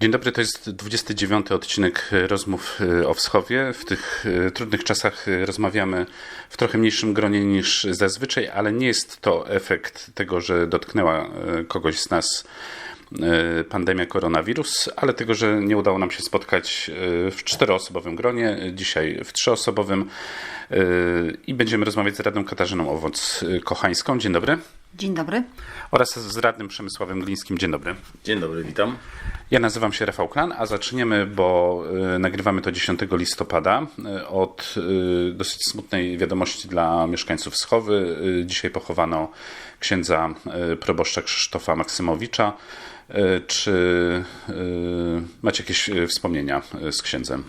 Dzień dobry, to jest 29 odcinek rozmów o Wschowie. W tych e, trudnych czasach e, rozmawiamy w trochę mniejszym gronie niż zazwyczaj, ale nie jest to efekt tego, że dotknęła e, kogoś z nas pandemia koronawirus, ale tego, że nie udało nam się spotkać w czteroosobowym gronie, dzisiaj w trzyosobowym i będziemy rozmawiać z radną Katarzyną Owoc-Kochańską. Dzień dobry. Dzień dobry. Oraz z radnym Przemysławem Glińskim. Dzień dobry. Dzień dobry, witam. Ja nazywam się Rafał Klan, a zaczniemy, bo y, nagrywamy to 10 listopada, y, od y, dosyć smutnej wiadomości dla mieszkańców Wschowy. Dzisiaj pochowano księdza proboszcza Krzysztofa Maksymowicza. Czy macie jakieś wspomnienia z księdzem?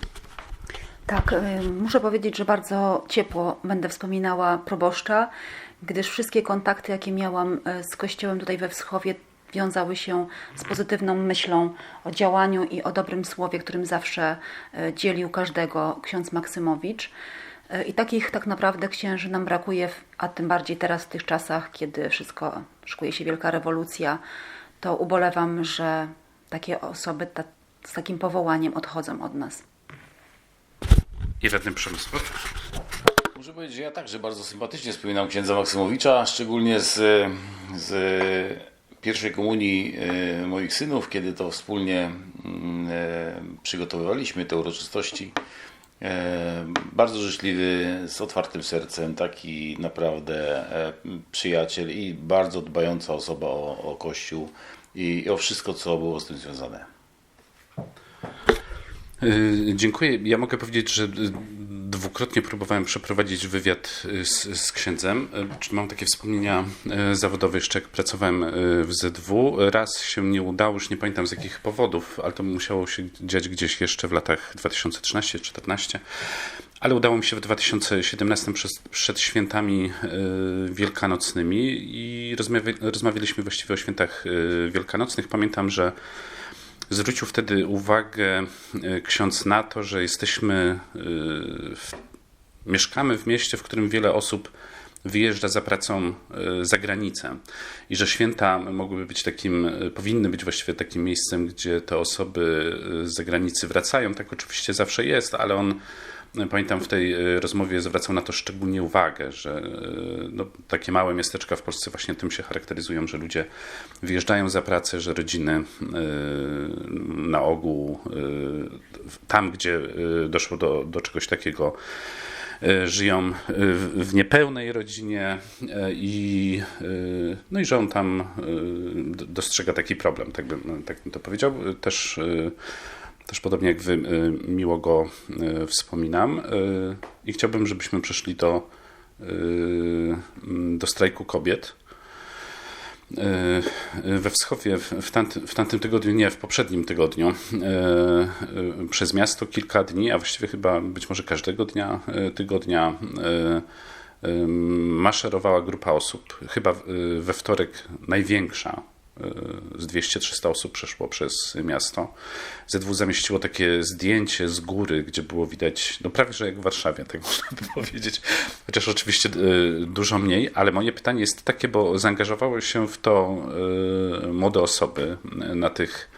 Tak, muszę powiedzieć, że bardzo ciepło będę wspominała proboszcza, gdyż wszystkie kontakty, jakie miałam z kościołem tutaj we Wschowie, wiązały się z pozytywną myślą o działaniu i o dobrym słowie, którym zawsze e, dzielił każdego ksiądz Maksymowicz. E, I takich tak naprawdę księży nam brakuje, a tym bardziej teraz w tych czasach, kiedy wszystko szykuje się wielka rewolucja, to ubolewam, że takie osoby ta, z takim powołaniem odchodzą od nas. I radny Przemysław? Muszę powiedzieć, że ja także bardzo sympatycznie wspominam księdza Maksymowicza, szczególnie z, z pierwszej komunii e, moich synów, kiedy to wspólnie mm, e, przygotowywaliśmy te uroczystości. E, bardzo życzliwy, z otwartym sercem, taki naprawdę przyjaciel i bardzo dbająca osoba o, o Kościół i o wszystko, co było z tym związane. Dziękuję. Ja mogę powiedzieć, że dwukrotnie próbowałem przeprowadzić wywiad y, z, z księdzem. Y, mam takie wspomnienia y, zawodowe jeszcze, jak pracowałem w ZW. Raz się nie udało, już nie pamiętam z jakich powodów, ale to musiało się dziać gdzieś jeszcze w latach 2013-2014. Ale udało mi się w 2017 przed, przed świętami wielkanocnymi i rozmawialiśmy właściwie o świętach wielkanocnych. Pamiętam, że Zwrócił wtedy uwagę e, ksiądz na to, że jesteśmy, e, w, mieszkamy w mieście, w którym wiele osób wyjeżdża za pracą e, za granicę i że święta mogłyby być takim, powinny być właściwie takim miejscem, gdzie te osoby z zagranicy wracają. Tak oczywiście zawsze jest, ale on Pamiętam w tej e, rozmowie zwracał na to szczególnie uwagę, że e, no, takie małe miasteczka w Polsce właśnie tym się charakteryzują, że ludzie wyjeżdżają za pracę, że rodziny e, na ogół tam, gdzie doszło do, do czegoś takiego, żyją w niepełnej rodzinie i, no i że on tam dostrzega taki problem, tak bym, tak bym to powiedział. Też też podobnie jak Wy y, miło go y, wspominam. Y, I chciałbym, żebyśmy przeszli do, do strajku kobiet. We Wschowie w, tamtym, w tamtym tygodniu, nie, w poprzednim tygodniu, przez miasto kilka dni, a właściwie chyba być może każdego dnia tygodnia maszerowała grupa osób, chyba we wtorek największa z 200-300 osób przeszło przez miasto. ZW zamieściło takie zdjęcie z góry, gdzie było widać, no prawie że jak w Warszawie, tak można by powiedzieć, chociaż oczywiście y, dużo mniej, ale moje pytanie jest takie, bo zaangażowały się w to y, młode osoby na tych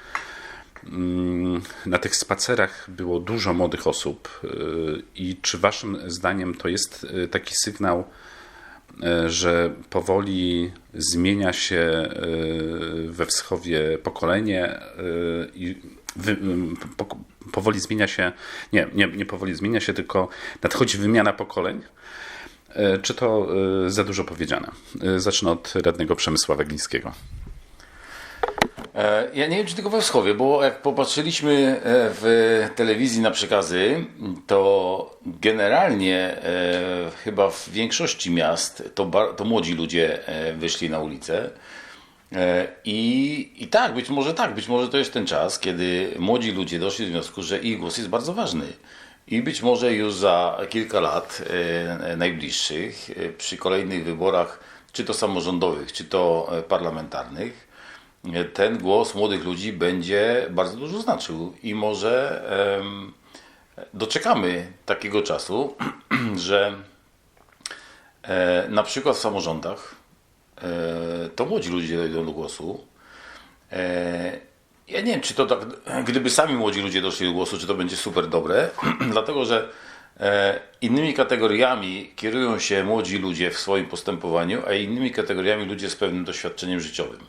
mm, na tych spacerach było dużo młodych osób y, i czy waszym zdaniem to jest taki sygnał że powoli zmienia się e, we Wschowie pokolenie e, i powoli zmienia się, nie, nie, nie powoli zmienia się, tylko nadchodzi wymiana pokoleń. Czy to za dużo powiedziane? Zacznę od radnego Przemysława Glińskiego. E, ja nie wiem, czy tylko we Wschowie, bo jak popatrzyliśmy e, w telewizji na przekazy, to generalnie e, chyba w większości miast to, to młodzi ludzie wyszli na ulicę. I, I tak, być może tak, być może to jest ten czas, kiedy młodzi ludzie doszli do wniosku, że ich głos jest bardzo ważny. I być może już za kilka lat najbliższych, przy kolejnych wyborach, czy to samorządowych, czy to parlamentarnych, ten głos młodych ludzi będzie bardzo dużo znaczył i może doczekamy takiego czasu, że e, na przykład w samorządach e, to młodzi ludzie dojdą do głosu e, Ja nie wiem, czy to tak, gdyby sami młodzi ludzie doszli do głosu, czy to będzie super dobre, dlatego że innymi kategoriami kierują się młodzi ludzie w swoim postępowaniu, a innymi kategoriami ludzie z pewnym doświadczeniem życiowym.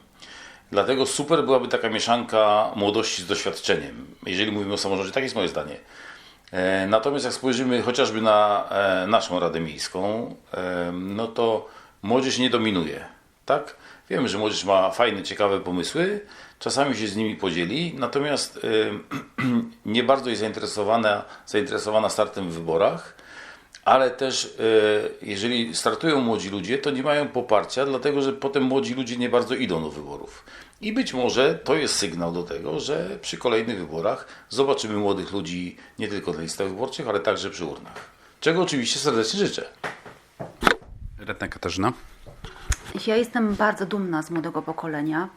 Dlatego super byłaby taka mieszanka młodości z doświadczeniem, jeżeli mówimy o samorządzie. Tak jest moje zdanie. E, Natomiast jak spojrzymy chociażby na e, naszą Radę Miejską, e, no to młodzież nie dominuje. Tak? Wiemy, że młodzież ma fajne, ciekawe pomysły, czasami się z nimi podzieli, natomiast nie bardzo jest zainteresowana, zainteresowana startem w wyborach, ale też e, jeżeli startują młodzi ludzie, to nie mają poparcia, dlatego że potem młodzi ludzie nie bardzo idą do wyborów. I być może to jest sygnał do tego, że przy kolejnych wyborach zobaczymy młodych ludzi nie tylko na listach wyborczych, ale także przy urnach. Czego oczywiście serdecznie życzę. Radna Katarzyna. Ja jestem bardzo dumna z młodego pokolenia.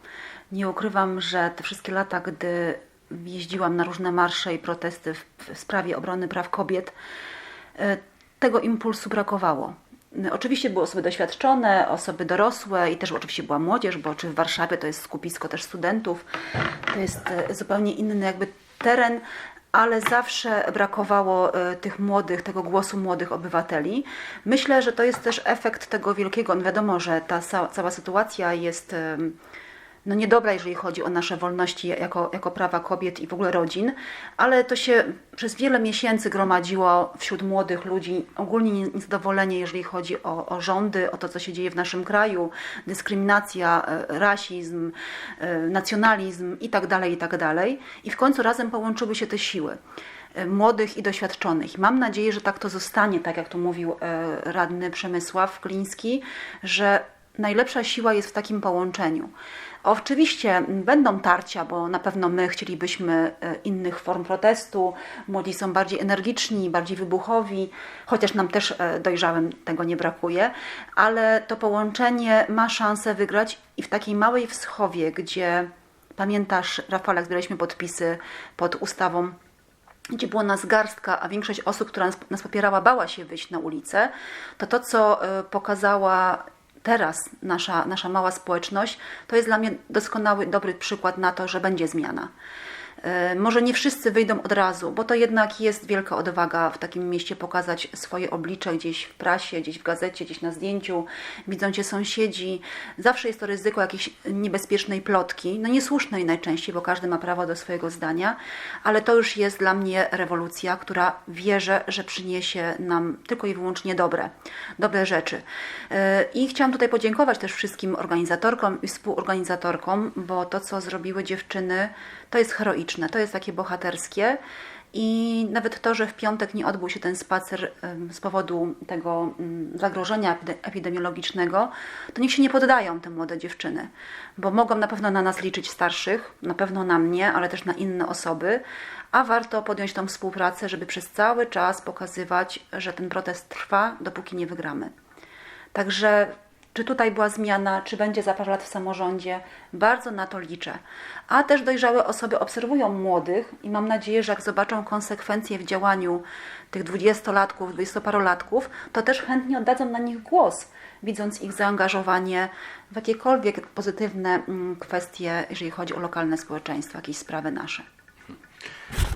Nie ukrywam, że te wszystkie lata, gdy jeździłam na różne marsze i protesty w, sprawie obrony praw kobiet, e, tego impulsu brakowało. Oczywiście były osoby doświadczone, osoby dorosłe i też oczywiście była młodzież, bo czy w Warszawie to jest skupisko też studentów, to jest e, zupełnie inny jakby teren, ale zawsze brakowało e, tych młodych, tego głosu młodych obywateli. Myślę, że to jest też efekt tego wielkiego, no wiadomo, że ta cała sytuacja jest no niedobra, jeżeli chodzi o nasze wolności jako, jako prawa kobiet i w ogóle rodzin, ale to się przez wiele miesięcy gromadziło wśród młodych ludzi ogólnie nie- niezadowolenie, jeżeli chodzi o, o rządy, o to, co się dzieje w naszym kraju, dyskryminacja, e, rasizm, e, nacjonalizm i tak dalej, i tak. I w końcu razem połączyły się te siły e, młodych i doświadczonych. Mam nadzieję, że tak to zostanie, tak jak tu mówił radny Przemysław Kliński, że najlepsza siła jest w takim połączeniu. Oczywiście będą tarcia, bo na pewno my chcielibyśmy e, innych form protestu. Młodzi są bardziej energiczni, bardziej wybuchowi, chociaż nam też e, dojrzałym tego nie brakuje, ale to połączenie ma szansę wygrać i w takiej małej wschowie, gdzie pamiętasz, Rafale, zbieraliśmy podpisy pod ustawą gdzie było nas garstka, a większość osób, która nas, nas popierała, bała się wyjść na ulicę, to to, co e, pokazała teraz nasza, nasza mała społeczność, to jest dla mnie doskonały, dobry przykład na to, że będzie zmiana. E, Może nie wszyscy wyjdą od razu, bo to jednak jest wielka odwaga w takim mieście pokazać swoje oblicze gdzieś w prasie, gdzieś w gazecie, gdzieś na zdjęciu, widzą cię sąsiedzi. Zawsze jest to ryzyko jakiejś niebezpiecznej plotki, no niesłusznej najczęściej, bo każdy ma prawo do swojego zdania, ale to już jest dla mnie rewolucja, która wierzę, że przyniesie nam tylko i wyłącznie dobre, dobre rzeczy. E, I chciałam tutaj podziękować też wszystkim organizatorkom i współorganizatorkom, bo to, co zrobiły dziewczyny, to jest heroiczne, to jest takie bohaterskie. I nawet to, że w piątek nie odbył się ten spacer z powodu tego mm, zagrożenia epide- epidemiologicznego, to niech się nie poddają te młode dziewczyny, bo mogą na pewno na nas liczyć starszych, na pewno na mnie, ale też na inne osoby, a warto podjąć tą współpracę, żeby przez cały czas pokazywać, że ten protest trwa, dopóki nie wygramy. Także czy tutaj była zmiana, czy będzie za parę lat w samorządzie, bardzo na to liczę. A też dojrzałe osoby obserwują młodych i mam nadzieję, że jak zobaczą konsekwencje w działaniu tych dwudziestolatków, dwudziestoparolatków, to też chętnie oddadzą na nich głos, widząc ich zaangażowanie w jakiekolwiek pozytywne mm, kwestie, jeżeli chodzi o lokalne społeczeństwo, jakieś sprawy nasze.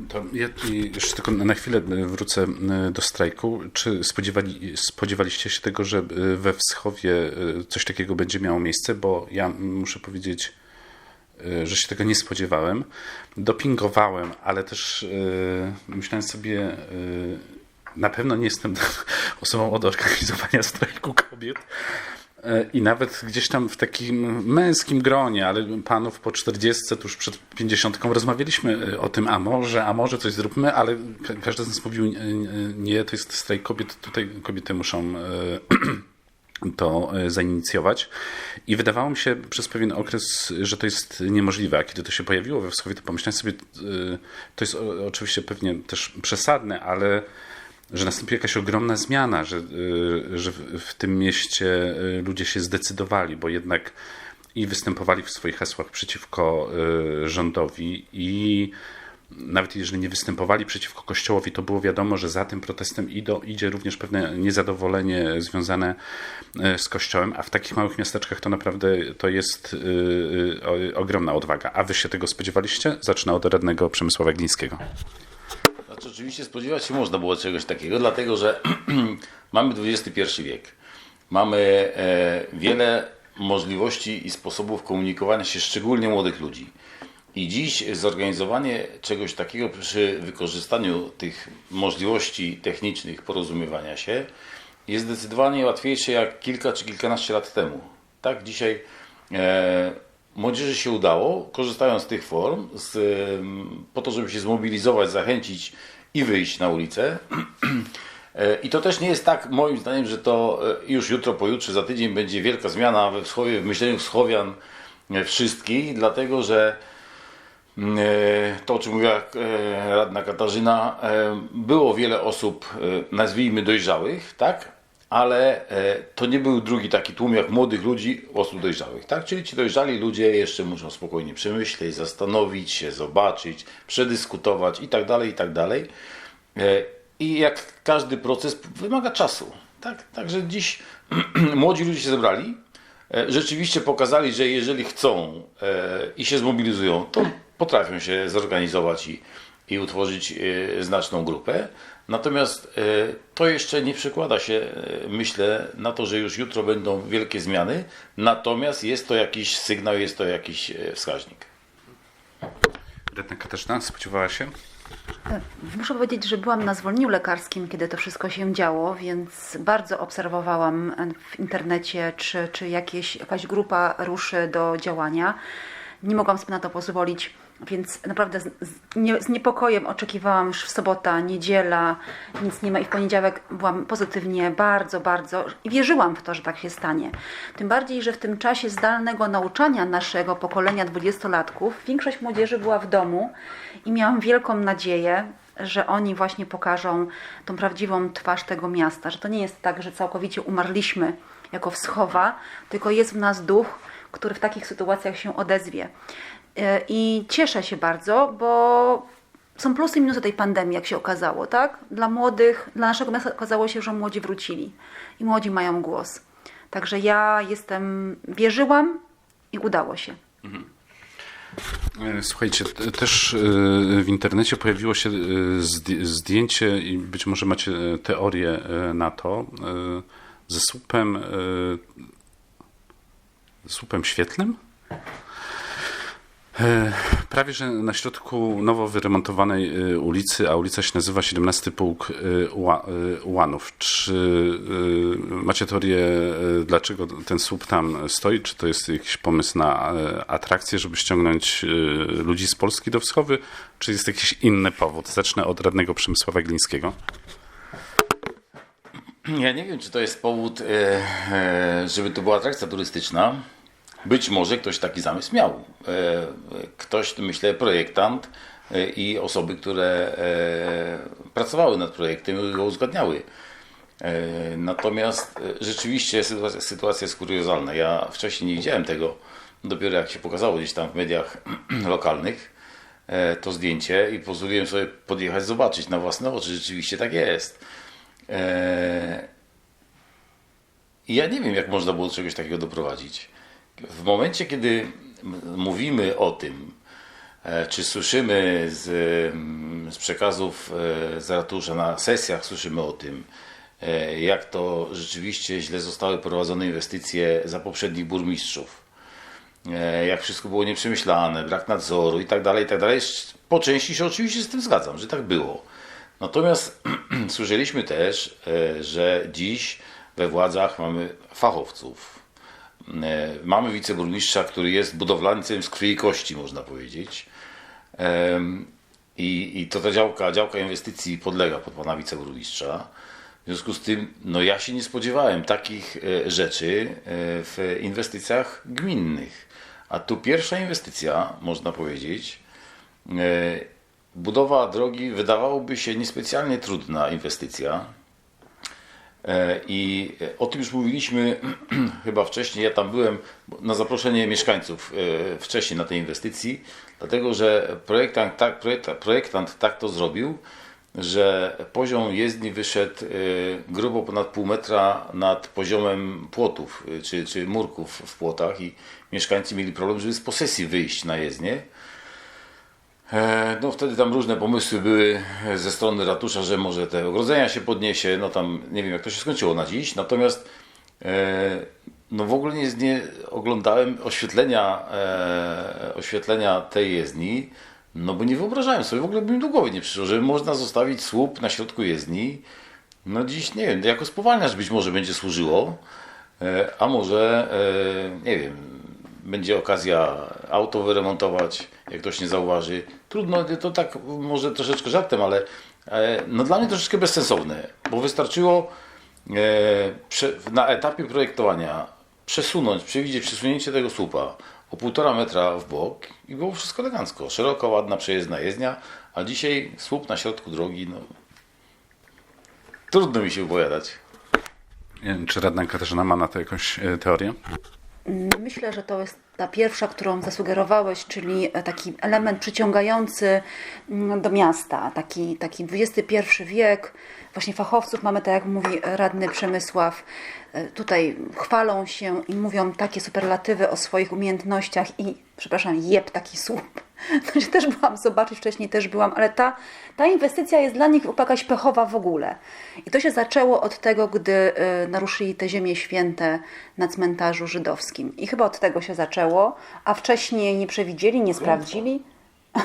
To ja jeszcze tylko na chwilę wrócę e, do strajku. Czy spodziewali, spodziewaliście się tego, że e, we Wschowie e, coś takiego będzie miało miejsce? Bo ja muszę powiedzieć, e, że się tego nie spodziewałem. Dopingowałem, ale też e, myślałem sobie, e, na pewno nie jestem osobą od organizowania strajku kobiet. E, I nawet gdzieś tam w takim męskim gronie, ale panów po 40, tuż przed 50 rozmawialiśmy e, o tym, a może, a może coś zróbmy, ale ka- każdy z nas mówił, nie, to jest strajk kobiet, tutaj kobiety muszą e, to zainicjować. I wydawało mi się przez pewien okres, że to jest niemożliwe. A kiedy to się pojawiło we Wschowie, to pomyślałem sobie, to jest oczywiście pewnie też przesadne, ale że nastąpi jakaś ogromna zmiana, że, y, że w, tym mieście y, ludzie się zdecydowali, bo jednak i występowali w swoich hasłach przeciwko y, rządowi i nawet jeżeli nie występowali przeciwko Kościołowi, to było wiadomo, że za tym protestem idą, idzie również pewne niezadowolenie związane z Kościołem, a w takich małych miasteczkach to naprawdę to jest ogromna odwaga. A wy się tego spodziewaliście? Zacznę od radnego Przemysława Glińskiego. Znaczy, oczywiście spodziewać się można było czegoś takiego, dlatego że mamy XXI wiek. Mamy e, wiele możliwości i sposobów komunikowania się, szczególnie młodych ludzi. I dziś zorganizowanie czegoś takiego przy wykorzystaniu tych możliwości technicznych porozumiewania się jest zdecydowanie łatwiejsze jak kilka czy kilkanaście lat temu. Tak, dzisiaj e, młodzieży się udało, korzystając z tych form, z, po to, żeby się zmobilizować, zachęcić i wyjść na ulicę. E, I to też nie jest tak, moim zdaniem, że to e, już jutro, pojutrze, za tydzień będzie wielka zmiana we wschowie, w myśleniu wschowian e, wszystkich, dlatego że mm, to, o czym mówiła radna Katarzyna, było wiele osób, nazwijmy dojrzałych, tak? Ale e, to nie był drugi taki tłum jak młodych ludzi, osób dojrzałych, tak? Czyli ci dojrzali ludzie jeszcze muszą spokojnie przemyśleć, zastanowić się, zobaczyć, przedyskutować i tak dalej, i tak dalej. E, I jak każdy proces wymaga czasu. Tak? Także dziś młodzi ludzie się zebrali, e, rzeczywiście pokazali, że jeżeli chcą i się zmobilizują, to potrafią się zorganizować i, i utworzyć znaczną grupę. Natomiast e, to jeszcze nie przekłada się, e, myślę, na to, że już jutro będą wielkie zmiany. Natomiast jest to jakiś sygnał, jest to jakiś e, wskaźnik. Radna Katarzyna, spodziewała się? Muszę powiedzieć, że byłam na zwolnieniu lekarskim, kiedy to wszystko się działo, więc bardzo obserwowałam w internecie, czy, czy jakieś, jakaś grupa ruszy do działania. Nie mogłam sobie na to pozwolić, więc naprawdę z, z, nie, z niepokojem oczekiwałam już w sobota, niedziela, nic nie ma i w poniedziałek byłam pozytywnie, bardzo, bardzo i wierzyłam w to, że tak się stanie. Tym bardziej, że w tym czasie zdalnego nauczania naszego pokolenia dwudziestolatków większość młodzieży była w domu i miałam wielką nadzieję, że oni właśnie pokażą tą prawdziwą twarz tego miasta, że to nie jest tak, że całkowicie umarliśmy jako wschowa, tylko jest w nas duch, który w takich sytuacjach się odezwie. E, I cieszę się bardzo, bo są plusy i minusy tej pandemii, jak się okazało, tak? Dla młodych, dla naszego miasta okazało się, że młodzi wrócili i młodzi mają głos. Także ja jestem, wierzyłam i udało się. E, Słuchajcie, też e, w internecie pojawiło się zd- zdjęcie i być może macie teorię na to ze słupem słupem świetlnym. E, Prawie, że na środku nowo wyremontowanej e, ulicy, a ulica się nazywa 17 Pułk Ła- e, Ułanów. Czy macie teorię, dlaczego ten słup tam stoi? Czy to jest jakiś pomysł na atrakcję, żeby ściągnąć ludzi z Polski do Wschowy? Czy jest jakiś inny powód? Zacznę od radnego Przemysława Glińskiego. Ja nie wiem, czy to jest powód, żeby to była atrakcja turystyczna. Być może ktoś taki zamysł miał. E, Ktoś, myślę, projektant e, i osoby, które e, pracowały nad projektem i go uzgadniały. Natomiast rzeczywiście sytuacja, sytuacja jest kuriozalna. Ja wcześniej nie widziałem tego, dopiero jak się pokazało gdzieś tam w mediach lokalnych to zdjęcie i pozwoliłem sobie podjechać zobaczyć na własne oczy. Rzeczywiście tak jest. I ja nie wiem, jak można było do czegoś takiego doprowadzić. W momencie, kiedy mówimy o tym, e, czy słyszymy z, z przekazów e, z ratusza na sesjach, słyszymy o tym, e, jak to rzeczywiście źle zostały prowadzone inwestycje za poprzednich burmistrzów, jak wszystko było nieprzemyślane, brak nadzoru i tak dalej, i tak. Po części się oczywiście z tym zgadzam, że tak było. Natomiast słyszeliśmy też, że dziś we władzach mamy fachowców. E, Mamy wiceburmistrza, który jest budowlańcem z krwi i kości, można powiedzieć. I, I to ta działka, działka inwestycji podlega pod pana wiceburmistrza. W związku z tym, no ja się nie spodziewałem takich e, rzeczy e, w inwestycjach gminnych. A tu pierwsza inwestycja, można powiedzieć, budowa drogi wydawałoby się niespecjalnie trudna inwestycja. E, I o tym już mówiliśmy chyba wcześniej. Ja tam byłem na zaproszenie mieszkańców e, wcześniej na tej inwestycji, dlatego że projektant tak, projektant, tak to zrobił, że poziom jezdni wyszedł e, grubo ponad pół metra nad poziomem płotów e, czy, czy murków w płotach i mieszkańcy mieli problem, żeby z posesji wyjść na jezdnię. E, No wtedy tam różne pomysły były ze strony ratusza, że może te ogrodzenia się podniesie, no tam nie wiem jak to się skończyło na dziś, natomiast e, no w ogóle nie, nie oglądałem oświetlenia, e, oświetlenia tej jezdni, no bo nie wyobrażałem sobie, w ogóle by mi nie przyszło, że można zostawić słup na środku jezdni, no dziś nie wiem, jako spowalniacz być może będzie służyło, a może nie wiem, będzie okazja auto wyremontować, jak ktoś nie zauważy. Trudno, to tak może troszeczkę żartem, ale e, no dla mnie troszeczkę bezsensowne, bo wystarczyło e, na etapie projektowania przesunąć, przewidzieć przesunięcie tego słupa o półtora metra w bok i było wszystko elegancko. Szeroka, ładna, przejezdna jezdnia, a dzisiaj słup na środku drogi, no trudno mi się wypowiadać. Nie wiem, Czy radna Katarzyna ma na to jakąś e, teorię? Myślę, że to jest ta pierwsza, którą zasugerowałeś, czyli taki element przyciągający mm, do miasta, taki, taki XXI wiek. Właśnie fachowców mamy, tak jak mówi radny Przemysław, e, tutaj chwalą się i mówią takie superlatywy o swoich umiejętnościach i, przepraszam, jeb taki słup. Się też byłam zobaczyć, wcześniej też byłam, ale ta, ta inwestycja jest dla nich jakaś pechowa w ogóle. I to się zaczęło od tego, gdy y, naruszyli te ziemie święte na cmentarzu żydowskim. I chyba od tego się zaczęło, a wcześniej nie przewidzieli, nie sprawdzili.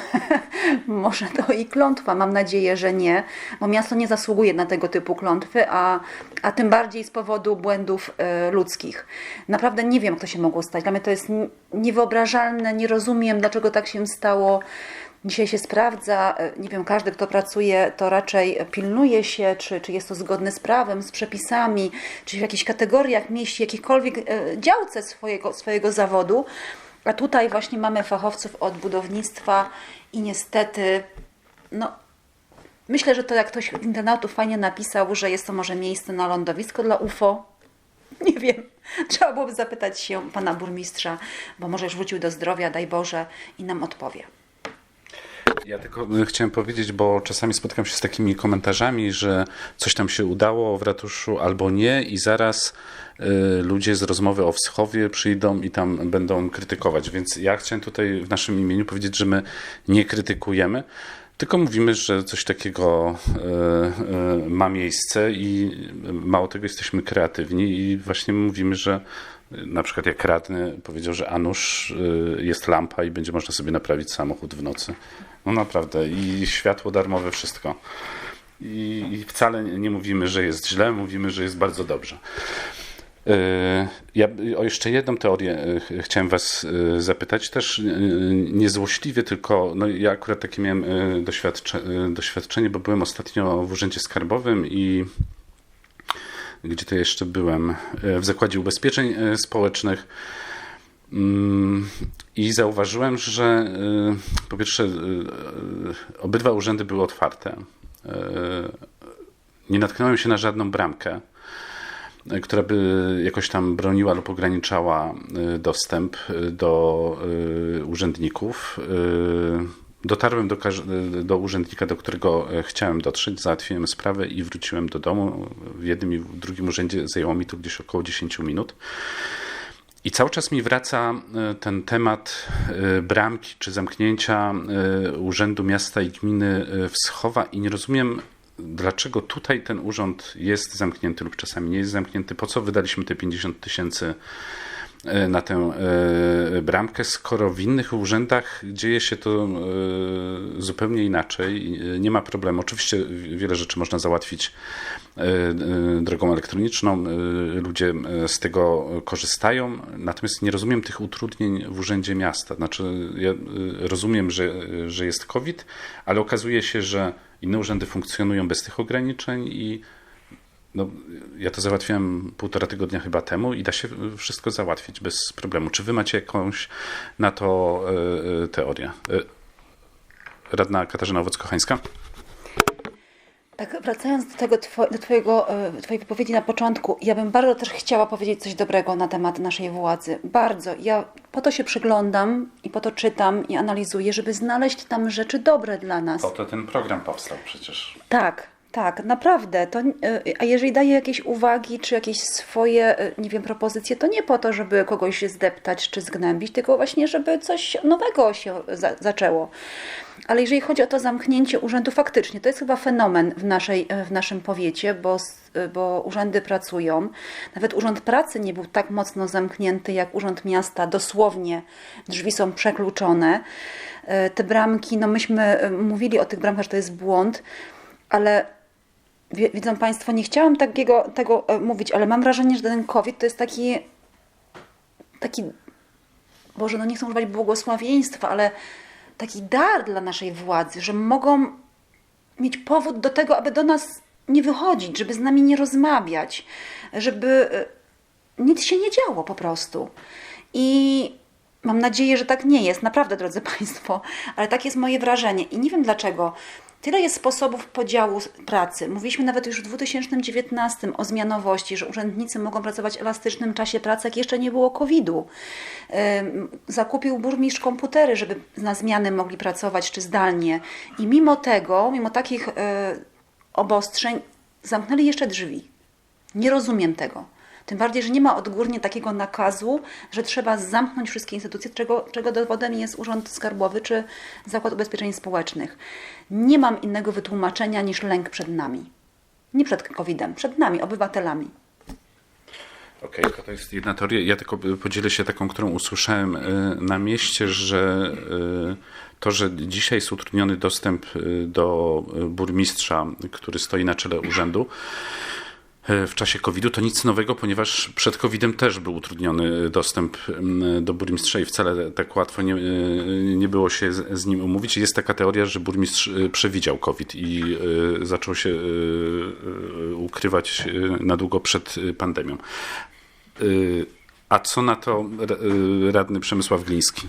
Może to i klątwa, mam nadzieję, że nie, bo miasto nie zasługuje na tego typu klątwy, a, a tym bardziej z powodu błędów e, ludzkich. Naprawdę nie wiem, jak to się mogło stać. Dla mnie to jest niewyobrażalne, nie rozumiem, dlaczego tak się stało. Dzisiaj się sprawdza, e, nie wiem, każdy, kto pracuje, to raczej pilnuje się, czy, czy jest to zgodne z prawem, z przepisami, czy w jakichś kategoriach mieści, jakichkolwiek e, działce swojego, swojego zawodu. A tutaj właśnie mamy fachowców od budownictwa i niestety, no, myślę, że to jak ktoś z internautu fajnie napisał, że jest to może miejsce na lądowisko dla UFO. Nie wiem. Trzeba byłoby zapytać się pana burmistrza, bo może już wrócił do zdrowia, daj Boże, i nam odpowie. Ja tylko e, chciałem powiedzieć, bo czasami spotykam się z takimi komentarzami, że coś tam się udało w ratuszu albo nie i zaraz y, ludzie z rozmowy o Wschowie przyjdą i tam będą krytykować. Więc ja chciałem tutaj w naszym imieniu powiedzieć, że my nie krytykujemy, tylko mówimy, że coś takiego y, y, ma miejsce i mało tego jesteśmy kreatywni i właśnie mówimy, że na przykład jak radny powiedział, że a nuż y, jest lampa i będzie można sobie naprawić samochód w nocy. No naprawdę i światło darmowe, wszystko. I, i wcale nie mówimy, że jest źle, mówimy, że jest bardzo dobrze. Y, Ja o jeszcze jedną teorię ch- chciałem Was y, zapytać, też niezłośliwie, tylko no ja akurat takie miałem doświadcze, doświadczenie, bo byłem ostatnio w Urzędzie Skarbowym i gdzie to jeszcze byłem, w Zakładzie Ubezpieczeń Społecznych. Mm, I zauważyłem, że y, po pierwsze y, y, obydwa urzędy były otwarte. Nie natknąłem się na żadną bramkę, która by jakoś tam broniła lub ograniczała dostęp do urzędników. Dotarłem do, do urzędnika, do którego e, chciałem dotrzeć, załatwiłem sprawę i wróciłem do domu. W jednym i w drugim urzędzie zajęło mi to gdzieś około 10 minut. I cały czas mi wraca e, ten temat e, bramki czy zamknięcia e, Urzędu Miasta i Gminy e, Wschowa i nie rozumiem, dlaczego tutaj ten urząd jest zamknięty lub czasami nie jest zamknięty. Po co wydaliśmy te 50 tysięcy na tę bramkę, skoro w innych urzędach dzieje się to zupełnie inaczej. Nie ma problemu. Oczywiście wiele rzeczy można załatwić drogą elektroniczną. E, Ludzie e, z tego korzystają, natomiast nie rozumiem tych utrudnień w Urzędzie Miasta. Znaczy, ja e, rozumiem, że, że jest COVID, ale okazuje się, że inne urzędy funkcjonują bez tych ograniczeń i no, ja to załatwiłem półtora tygodnia chyba temu i da się wszystko załatwić bez problemu. Czy wy macie jakąś na to e, e, teorię? E, Radna Katarzyna Owocko-Hańska? Tak, wracając do tego do twojego, e, twojej wypowiedzi na początku, ja bym bardzo też chciała powiedzieć coś dobrego na temat naszej władzy. Bardzo. Ja po to się przyglądam i po to czytam i analizuję, żeby znaleźć tam rzeczy dobre dla nas. Po to ten program powstał przecież. Tak, tak, naprawdę. To, y, a jeżeli daję jakieś uwagi, czy jakieś swoje, y, nie wiem, propozycje, to nie po to, żeby kogoś zdeptać czy zgnębić, tylko właśnie, żeby coś nowego się za, zaczęło. Ale jeżeli chodzi o to zamknięcie urzędu, faktycznie to jest chyba fenomen w, naszej, w naszym powiecie, bo, s- bo urzędy pracują. Nawet urząd pracy nie był tak mocno zamknięty jak urząd miasta. Dosłownie drzwi są przekluczone. Y, Te bramki, no myśmy mówili o tych bramkach, że to jest błąd, ale Widzą Państwo, nie chciałam takiego, tego e, mówić, ale mam wrażenie, że ten COVID to jest taki, taki, Boże, no nie chcę używać błogosławieństwa, ale taki dar dla naszej władzy, że mogą mieć powód do tego, aby do nas nie wychodzić, żeby z nami nie rozmawiać, żeby e, nic się nie działo po prostu. I mam nadzieję, że tak nie jest, naprawdę, drodzy Państwo, ale tak jest moje wrażenie. I nie wiem dlaczego. Tyle jest sposobów podziału pracy. Mówiliśmy nawet już w 2019 o zmianowości, że urzędnicy mogą pracować w elastycznym czasie pracy, jak jeszcze nie było COVID-u. Zakupił burmistrz komputery, żeby na zmiany mogli pracować czy zdalnie. I mimo tego, mimo takich y, obostrzeń, zamknęli jeszcze drzwi. Nie rozumiem tego. Tym bardziej, że nie ma odgórnie takiego nakazu, że trzeba zamknąć wszystkie instytucje, czego, czego dowodem jest Urząd Skarbowy czy Zakład Ubezpieczeń Społecznych. Nie mam innego wytłumaczenia niż lęk przed nami. Nie przed COVID-em, przed nami, obywatelami. Okej, to jest jedna teoria. Ja tylko podzielę się taką, którą usłyszałem y, na mieście, że y, to, że dzisiaj jest utrudniony dostęp y, do burmistrza, który stoi na czele urzędu, w czasie COVID-u to nic nowego, ponieważ przed COVID-em też był utrudniony dostęp mm, do burmistrza i wcale tak łatwo nie, y, nie było się z, nim umówić. Jest taka teoria, że burmistrz przewidział COVID i zaczął się ukrywać na długo przed pandemią. A co na to ra- radny Przemysław Gliński?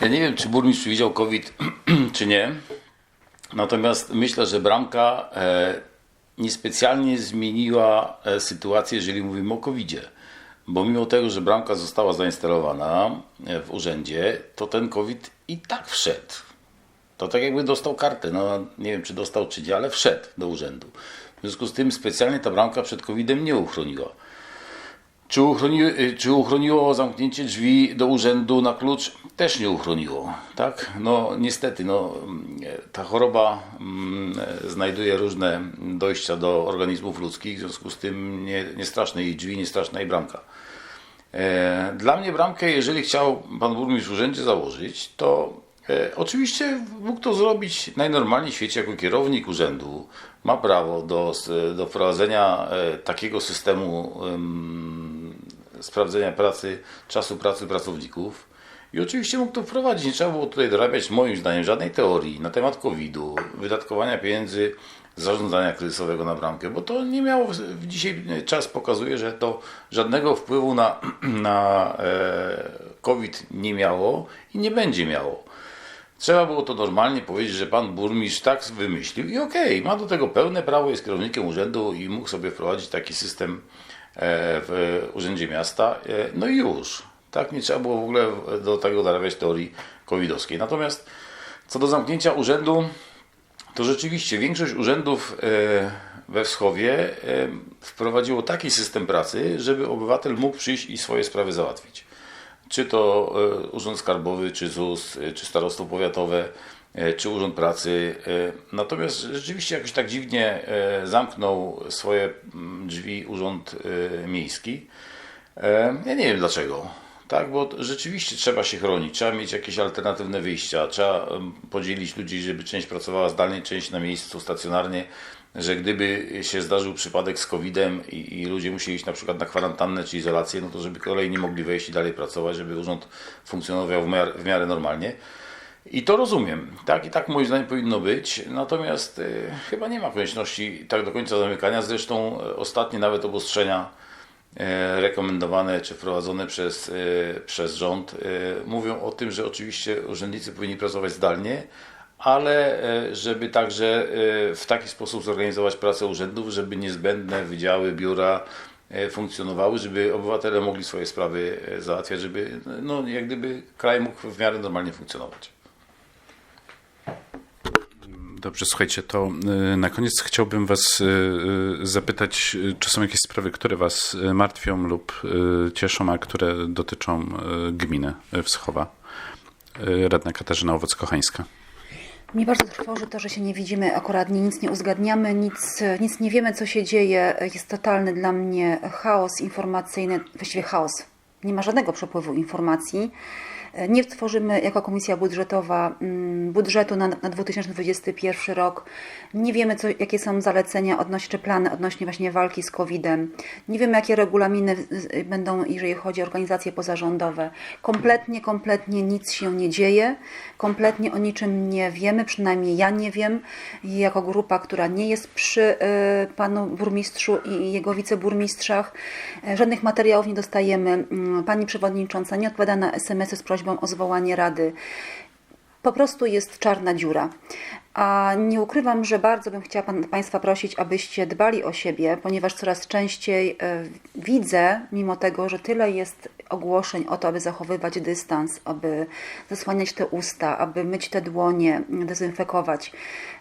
Ja nie wiem, czy burmistrz widział COVID, czy nie. Natomiast myślę, że bramka e, niespecjalnie zmieniła e, sytuację, jeżeli mówimy o COVID-zie. Bo mimo tego, że bramka została zainstalowana e, w urzędzie, to ten COVID i tak wszedł. To tak jakby dostał kartę. No, nie wiem, czy dostał, czy nie, ale wszedł do urzędu. W związku z tym specjalnie ta bramka przed COVID-em nie uchroniła. Czy, uchroni, czy uchroniło zamknięcie drzwi do urzędu na klucz? Też nie uchroniło, tak? No niestety, no, ta choroba mm, znajduje różne dojścia do organizmów ludzkich, w związku z tym nie, nie straszne jej drzwi, nie straszna jej bramka. E, Dla mnie bramkę, jeżeli chciał pan burmistrz w urzędzie założyć, to oczywiście mógł to zrobić najnormalniej w świecie jako kierownik urzędu. Ma prawo do, do wprowadzenia e, takiego systemu em, sprawdzenia pracy, czasu pracy pracowników. I oczywiście mógł to wprowadzić. Nie trzeba było tutaj dorabiać, moim zdaniem, żadnej teorii na temat COVID-u, wydatkowania pieniędzy, zarządzania kryzysowego na bramkę, bo to nie miało, dzisiaj czas pokazuje, że to żadnego wpływu na, na e, COVID nie miało i nie będzie miało. Trzeba było to normalnie powiedzieć, że pan burmistrz tak wymyślił i okej, ma do tego pełne prawo, jest kierownikiem urzędu i mógł sobie wprowadzić taki system e, w urzędzie miasta. E, No i już. Tak nie trzeba było w ogóle do tego dorabiać teorii covidowskiej. Natomiast co do zamknięcia urzędu, to rzeczywiście większość urzędów e, we Wschowie e, wprowadziło taki system pracy, żeby obywatel mógł przyjść i swoje sprawy załatwić. Czy to e, Urząd Skarbowy, czy ZUS, e, czy Starostwo Powiatowe, e, czy Urząd Pracy. Natomiast rzeczywiście jakoś tak dziwnie zamknął swoje mm, drzwi Urząd Miejski. Ja nie wiem dlaczego. Tak, bo rzeczywiście trzeba się chronić, trzeba mieć jakieś alternatywne wyjścia, trzeba podzielić ludzi, żeby część pracowała zdalnie, część na miejscu stacjonarnie, że gdyby się zdarzył przypadek z COVID-em i, i ludzie musieli iść na przykład na kwarantannę czy izolację, no to żeby kolejni mogli wejść i dalej pracować, żeby urząd funkcjonował w miarę, w miarę normalnie. I to rozumiem, tak i tak moim zdaniem powinno być, natomiast y, chyba nie ma konieczności tak do końca zamykania, zresztą y, ostatnie nawet obostrzenia e, rekomendowane czy wprowadzone przez, e, przez rząd e, mówią o tym, że oczywiście urzędnicy powinni pracować zdalnie, ale e, żeby także e, w taki sposób zorganizować pracę urzędów, żeby niezbędne wydziały, biura e, funkcjonowały, żeby obywatele mogli swoje sprawy załatwiać, żeby no, jak gdyby kraj mógł w miarę normalnie funkcjonować. Dobrze, słuchajcie, to na koniec chciałbym Was zapytać, czy są jakieś sprawy, które Was martwią lub cieszą, a które dotyczą gminy Wschowa. Radna Katarzyna Owoc-Kochańska. Mnie bardzo trwoży to, że się nie widzimy akuratnie, nic nie uzgadniamy, nic, nic nie wiemy, co się dzieje. Jest totalny dla mnie chaos informacyjny, właściwie chaos. Nie ma żadnego przepływu informacji. Nie tworzymy jako Komisja Budżetowa mm, budżetu na, na 2021 rok. Nie wiemy, co, jakie są zalecenia odnośnie, czy plany odnośnie właśnie walki z COVID-em. Nie wiemy, jakie regulaminy będą, jeżeli chodzi o organizacje pozarządowe. Kompletnie, kompletnie nic się nie dzieje. Kompletnie o niczym nie wiemy, przynajmniej ja nie wiem. Jako grupa, która nie jest przy y, panu burmistrzu i jego wiceburmistrzach, y, żadnych materiałów nie dostajemy. Mm, Pani przewodnicząca nie odpowiada na SMS-y z prośbą o zwołanie rady po prostu jest czarna dziura. A nie ukrywam, że bardzo bym chciała pan, Państwa prosić, abyście dbali o siebie, ponieważ coraz częściej e, widzę, mimo tego, że tyle jest ogłoszeń o to, aby zachowywać dystans, aby zasłaniać te usta, aby myć te dłonie, dezynfekować.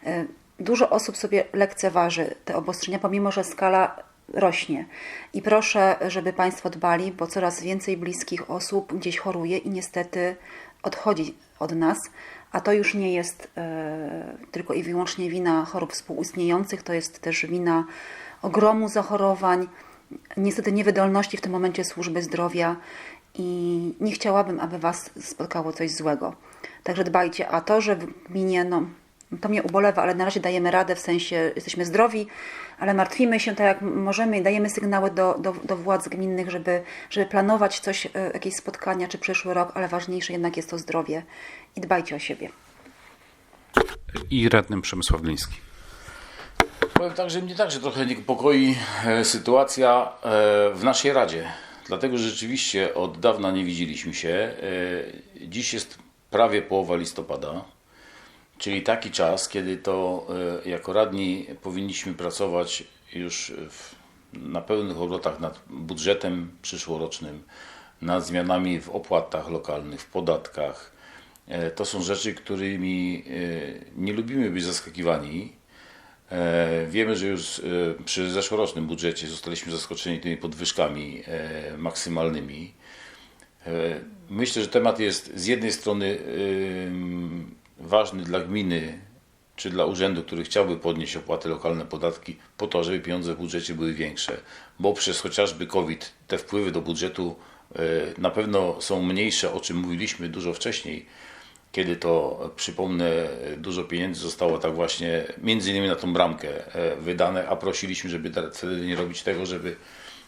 E, Dużo osób sobie lekceważy te obostrzenia, pomimo że skala rośnie. I proszę, żeby Państwo dbali, bo coraz więcej bliskich osób gdzieś choruje i niestety odchodzi od nas, a to już nie jest e, tylko i wyłącznie wina chorób współistniejących, to jest też wina ogromu zachorowań, niestety niewydolności w tym momencie służby zdrowia i nie chciałabym, aby Was spotkało coś złego. Także dbajcie, a to, że w gminie, no, to mnie ubolewa, ale na razie dajemy radę, w sensie jesteśmy zdrowi, ale martwimy się tak jak możemy i dajemy sygnały do, do, do władz gminnych, żeby, żeby planować coś, e, jakieś spotkania czy przyszły rok, ale ważniejsze jednak jest to zdrowie i dbajcie o siebie. I radnym Przemysław Gliński. Powiem tak, że mnie także trochę niepokoi e, sytuacja e, w naszej Radzie. Dlatego, że rzeczywiście od dawna nie widzieliśmy się. Dziś jest prawie połowa listopada, czyli taki czas, kiedy to e, jako radni powinniśmy pracować już w, na pełnych obrotach nad budżetem przyszłorocznym, nad zmianami w opłatach lokalnych, w podatkach. E, To są rzeczy, którymi e, nie lubimy być zaskakiwani. Wiemy, że już przy zeszłorocznym budżecie zostaliśmy zaskoczeni tymi podwyżkami maksymalnymi. Myślę, że temat jest z jednej strony ważny dla gminy czy dla urzędu, który chciałby podnieść opłaty lokalne, podatki, po to, żeby pieniądze w budżecie były większe, bo przez chociażby COVID te wpływy do budżetu e, na pewno są mniejsze, o czym mówiliśmy dużo wcześniej, kiedy to, e, przypomnę, dużo pieniędzy zostało tak właśnie między innymi na tą bramkę e, wydane, a prosiliśmy, żeby te- wtedy nie robić tego, żeby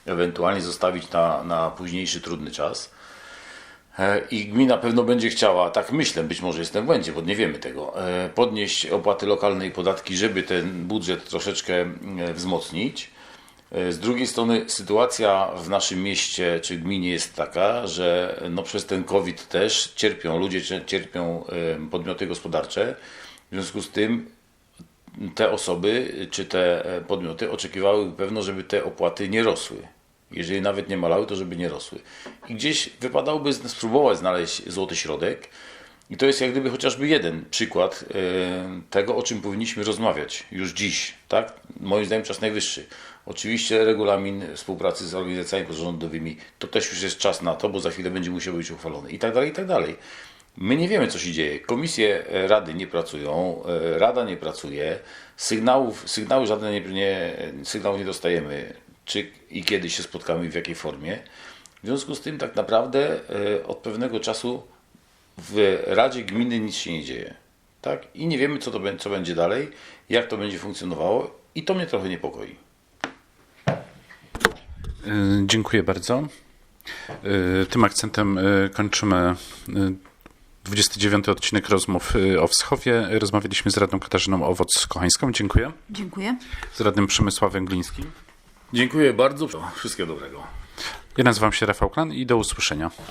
ewentualnie zostawić na, na późniejszy trudny czas. E, I gmina pewno będzie chciała, tak myślę, być może jestem w błędzie, bo nie wiemy tego, e, podnieść opłaty lokalne i podatki, żeby ten budżet troszeczkę e, wzmocnić. Z drugiej strony sytuacja w naszym mieście czy gminie jest taka, że no przez ten COVID też cierpią ludzie, cie- cierpią podmioty gospodarcze. W związku z tym te osoby czy te podmioty oczekiwały pewno, żeby te opłaty nie rosły. Jeżeli nawet nie malały, to żeby nie rosły. I gdzieś wypadałoby spróbować znaleźć złoty środek. I to jest jak gdyby chociażby jeden przykład e, tego, o czym powinniśmy rozmawiać już dziś. Tak? Moim zdaniem czas najwyższy. Oczywiście regulamin współpracy z organizacjami pozarządowymi to też już jest czas na to, bo za chwilę będzie musiał być uchwalony i tak dalej, i tak dalej. My nie wiemy, co się dzieje. Komisje e, Rady nie pracują, e, Rada nie pracuje, sygnałów, sygnały żadne nie, nie, sygnałów nie dostajemy, czy i kiedy się spotkamy i w jakiej formie. W związku z tym tak naprawdę e, od pewnego czasu w Radzie Gminy nic się nie dzieje. Tak? I nie wiemy, co, to, co będzie dalej, jak to będzie funkcjonowało i to mnie trochę niepokoi. Y, Dziękuję bardzo. Y, Tym akcentem kończymy y, 29 odcinek rozmów o Wschowie. Rozmawialiśmy z radną Katarzyną Owoc-Kochańską. Dziękuję. Dziękuję. Z radnym Przemysławem Glińskim. Dziękuję bardzo. Wszystkiego dobrego. Ja nazywam się Rafał Klan i do usłyszenia.